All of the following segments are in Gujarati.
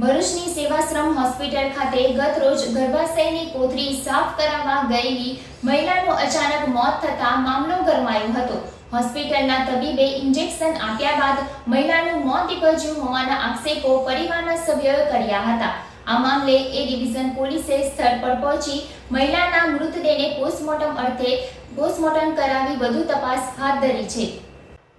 ભરૂચની સેવાશ્રમ હોસ્પિટલ ખાતે ગત રોજ ગર્ભાશયની કોથળી સાફ કરાવવા ગયેલી મહિલાનું અચાનક મોત થતાં મામલો ગરમાયો હતો. હોસ્પિટલના તબીબે ઇન્જેક્શન આપ્યા બાદ મહિલાનું મોત નીપજ્યું હોવાના આક્ષેપો પરિવારના સભ્યોએ કર્યા હતા. આ મામલે એ ડિવિઝન પોલીસે સ્થળ પર પહોંચી મહિલાના મૃતદેહને પોસ્ટમોર્ટમ અર્થે પોસ્ટમોર્ટમ કરાવી વધુ તપાસ હાથ ધરી છે.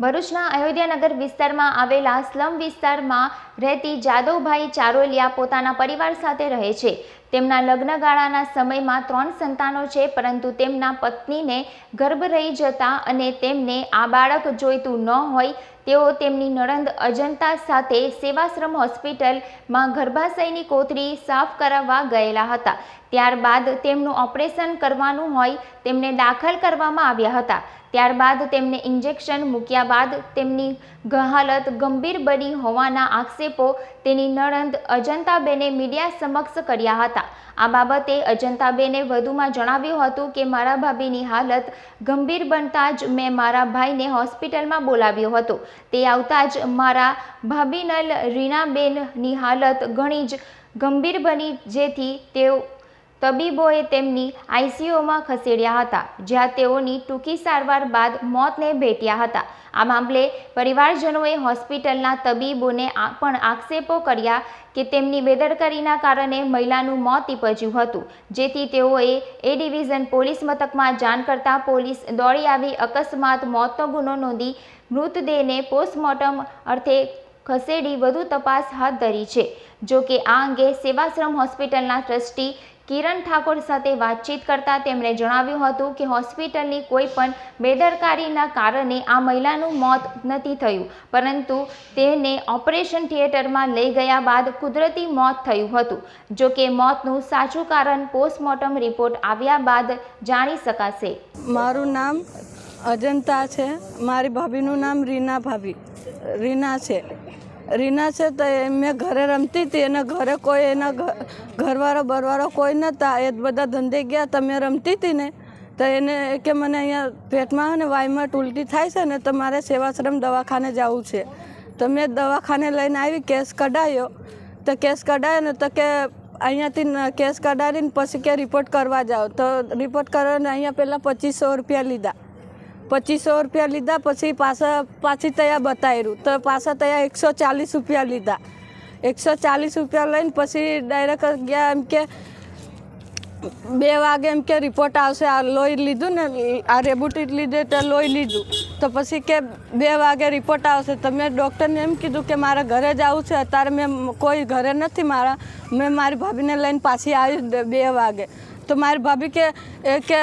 ભરૂચના અયોધ્યાનગર વિસ્તારમાં આવેલા સ્લમ વિસ્તારમાં રહેતી જાદવભાઈ ચારોલિયા પોતાના પરિવાર સાથે રહે છે. તેમના લગ્નગાળાના સમયમાં ત્રણ સંતાનો છે, પરંતુ તેમના પત્નીને ગર્ભ રહી જતા અને તેમને આ બાળક જોઈતું ન હોય, તેઓ તેમની નણંદ અજંતા સાથે સેવાશ્રમ હોસ્પિટલમાં ગર્ભાશયની કોથળી સાફ કરાવવા ગયેલા હતા. ત્યારબાદ તેમનું ઓપરેશન કરવાનું હોય, તેમને દાખલ કરવામાં આવ્યા હતા. ત્યારબાદ તેમને ઇન્જેક્શન મૂક્યા બાદ તેમની હાલત ગંભીર બની હોવાના આક્ષેપો તેની નણંદ અજંતાબેને મીડિયા સમક્ષ કર્યા હતા. આ બાબતે અજંતાબેને વધુમાં જણાવ્યું હતું કે, મારા ભાભીની હાલત ગંભીર બનતા જ મેં મારા ભાઈને હોસ્પિટલમાં બોલાવ્યો હતો. તે આવતા જ મારા ભાભીનલ રીનાબેનની હાલત ઘણી જ ગંભીર બની, જેથી તેઓ તબીબોએ તેમની આઈસીયુમાં ખસેડ્યા હતા, જ્યાં તેઓની ટૂંકી સારવાર બાદ મોતને ભેટ્યા હતા. આ મામલે પરિવારજનોએ હોસ્પિટલના તબીબોને પણ આક્ષેપો કર્યા કે તેમની બેદરકારીના કારણે મહિલાનું મોત નીપજ્યું હતું, જેથી તેઓએ એ ડિવિઝન પોલીસ મથકમાં જાણ કરતાં પોલીસ દોડી આવી અકસ્માત મોતનો ગુનો નોંધી મૃતદેહને પોસ્ટમોર્ટમ અર્થે ખસેડી વધુ તપાસ હાથ ધરી છે. જો કે આ અંગે સેવાશ્રમ હોસ્પિટલના ટ્રસ્ટી કિરણ ઠાકોર સાથે વાતચીત કરતા તેમણે જણાવ્યું હતું કે હોસ્પિટલની કોઈ પણ બેદરકારીના કારણે આ મહિલાનું મોત નથી થયું, પરંતુ તેને ઓપરેશન થિયેટરમાં લઈ ગયા બાદ કુદરતી મોત થયું હતું. જો કે મોતનું સાચું કારણ પોસ્ટમોર્ટમ રિપોર્ટ આવ્યા બાદ જાણી શકાશે. મારું નામ અજંતા છે. મારી ભાભીનું નામ રીના ભાભી, રીના છે. રીના છે તો મેં ઘરે રમતી હતી. એના ઘરે કોઈ, એના ઘરવાળો, બરવાળો કોઈ નહોતા. એ બધા ધંધે ગયા તમે રમતી હતી ને. તો એને કે મને અહીંયા પેટમાં અને વાયમાં ઉલટી થાય છે ને, તો મારે સેવાશ્રમ દવાખાને જવું છે. તો મેં દવાખાને લઈને આવી, કેસ કઢાયો. તો કેસ કઢાયો ને, તો કે અહીંયાથી કેસ કઢાવીને પછી કે રિપોર્ટ કરવા જાઓ. તો રિપોર્ટ કરવાને અહીંયા પહેલાં પચીસો રૂપિયા લીધા. પચીસો રૂપિયા લીધા, પછી પાછા, પાછી તયા બતાવ્યું તો પાછા તયા એકસો ચાલીસ રૂપિયા લીધા. એકસો ચાલીસ રૂપિયા લઈને પછી ડાયરેક્ટ ગયા એમ કે બે વાગે એમ કે રિપોર્ટ આવશે, આ લોહી લીધું ને, આ રેબુટી લીધે તો લોહી લીધું. તો પછી કે બે વાગે રિપોર્ટ આવશે. તો મેં ડૉક્ટરને એમ કીધું કે મારે ઘરે જવું છે. અત્યારે મેં કોઈ ઘરે નથી મારા. મેં મારી ભાભીને લઈને પાછી આવી બે વાગે. તો મારી ભાભી કે કે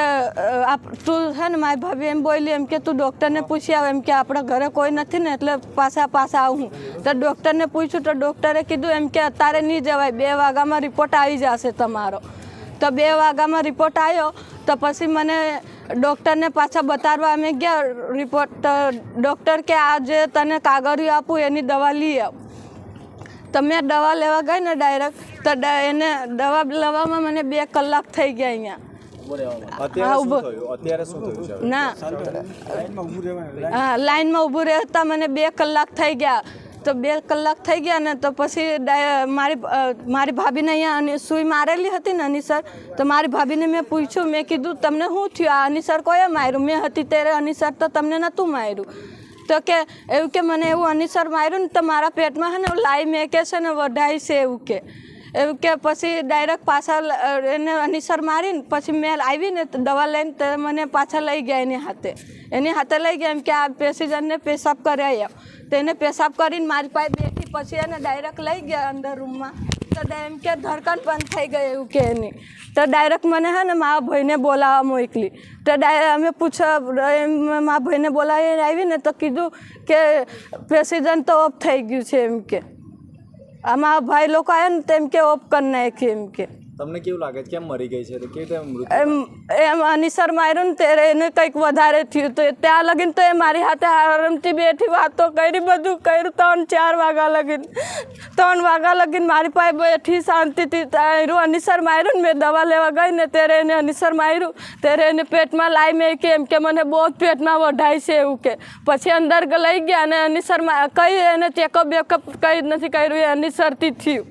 આપ, તું છે ને મારી ભાભી એમ બોલી, એમ કે તું ડૉક્ટરને પૂછી આવ, એમ કે આપણા ઘરે કોઈ નથી ને એટલે પાછા પાછા આવું તો ડૉક્ટરને પૂછ્યું તો ડૉક્ટરે કીધું એમ કે અત્યારે નહીં જવાય, બે વાગ્યામાં રિપોર્ટ આવી જશે તમારો. તો બે વાગ્યામાં રિપોર્ટ આવ્યો, તો પછી મને ડૉક્ટરને પાછા બતાવવા અમે ગયા રિપોર્ટ તો ડૉક્ટર કે આ જે તને કાગળિયું આપું એની દવા લઈ આવ. તો મેં દવા લેવા ગઈ ને ડાયરેક્ટ તો એને દવા લેવામાં મને બે કલાક થઈ ગયા અહીંયા. અત્યારે હા, શું ઊભો. થયું? અત્યારે શું થયું છે ના. હા લાઈનમાં ઊભું રહેતા મને બે કલાક થઈ ગયા. તો બે કલાક થઈ ગયા ને તો પછી મારી મારી ભાભીને અહીંયા અની- સુઈ મારેલી હતી ને અનિસર તો મારી ભાભીને મેં પૂછ્યું મેં કીધું તમને શું થયું? આ અનિસર કોઈએ માર્યું? મેં હતી ત્યારે અનિસર તો તમને નહોતું માર્યું. તો કે એવું કે મને એવું અનિસર માર્યું ને તો મારા પેટમાં છે ને લાઈ મેકે છે ને વઢાય છે એવું કે. એવું કે પછી ડાયરેક્ટ પાછા એને અનિસર મારીને પછી મેં આવીને દવા લઈને તો મને પાછા લઈ ગયા એની હાથે. એની હાથે લઈ ગયા એમ કે આ પેસેન્જરને પેશાબ કરાવી આવ તો એને પેશાબ કરીને મારી પાસે બેઠી, પછી એને ડાયરેક્ટ લઈ ગયા અંદર રૂમમાં તો એમ કે ધડકન બંધ થઈ ગઈ એવું કે એની તો ડાયરેક્ટ મને હે ને મારા ભાઈને બોલાવવા મોકલી. તો ડાય અમે પૂછા એમ મારા ભાઈને બોલાવીને આવીને તો કીધું કે પ્રેસિડન્ટ તો ઓફ થઈ ગયું છે એમ કે. આમાં ભાઈ લોકો આવ્યા ને તેમ કે ઓફ કરી નાખી એમ કે. તમને કેવું લાગે કેમ મરી ગઈ છે? કેવી રીતે મૃત્યુ એમ એમ અનિસર માર્યું ને ત્યારે એને કંઈક વધારે થયું તો ત્યાં લગીને તો એ મારી હાથે આરામથી બેઠી વાતો કરી, બધું કર્યું, ત્રણ, ચાર વાગ્યા લગીન, ત્રણ વાગ્યા લગીન મારી પાસે બેઠી શાંતિથી આવ્યું અનિસર માર્યું ને મેં દવા લેવા ગઈ ને ત્યારે એને અનિસર માર્યું ત્યારે એને પેટમાં લાવી મેં કે એમ કે મને બહુ જ પેટમાં વઢાય છે એવું કે. પછી અંદર લઈ ગયા અને અનિસર કઈ એને ચેકઅપ બેકઅપ કંઈ નથી કર્યું, એ અનિસરથી થયું.